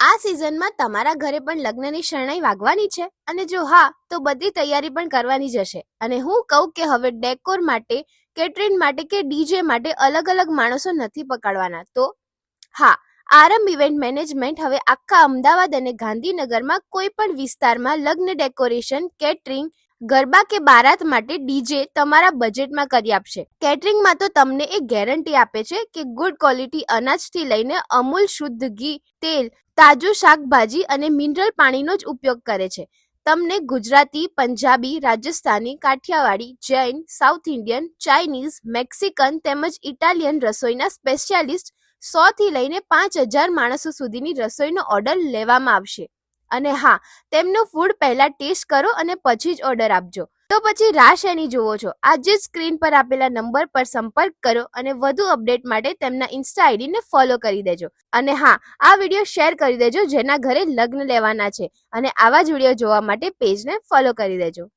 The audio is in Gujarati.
આ સિઝનમાં તમારા ઘરે પણ લગ્નની શરણાઈ વાગવાની છે? અને જો હા, તો બધી તૈયારી પણ કરવાની જ હશે. અને હું કહું કે હવે ડેકોર માટે કેટરિંગ માટે કે ડીજે માટે અલગ અલગ માણસો નથી પકડવાના. તો હા, આરંભ ઇવેન્ટ મેનેજમેન્ટ હવે આખા અમદાવાદ અને ગાંધીનગરમાં કોઈ પણ વિસ્તારમાં લગ્ન ડેકોરેશન કેટરિંગ ગરબા કે બારાત માટે ડીજે તમારા બજેટમાં કરી આપશે. કેટરિંગમાં તો તમને એ ગેરંટી આપે છે કે ગુડ ક્વોલિટી અનાજથી લઈને અમૂલ શુદ્ધ ઘી, તેલ, તાજું શાકભાજી અને મિનરલ પાણીનો જ ઉપયોગ કરે છે. તમને Gujarati, Punjabi, Rajasthani, Kathiyawadi, Jain, South Indian, Chinese, Mexican તેમજ ઇટાલિયન રસોઈના સ્પેશિયાલિસ્ટ સો થી લઈને પાંચ હજાર માણસો સુધીની રસોઈનો ઓર્ડર લેવામાં આવશે. અને હા, તેમનું ફૂડ પહેલા ટેસ્ટ કરો અને પછી જ ઓર્ડર આપજો. તો પછી રાહ શેની જુઓ છો. આજે સ્ક્રીન પર આપેલા નંબર પર સંપર્ક કરો અને વધુ અપડેટ માટે તેમના ઇન્સ્ટા આઈડીને ફોલો કરી દેજો. અને હા, આ વીડિયો શેર કરી દેજો જેના ઘરે લગ્ન લેવાના છે. અને આવા જ વીડિયો જોવા માટે પેજને ફોલો કરી દેજો.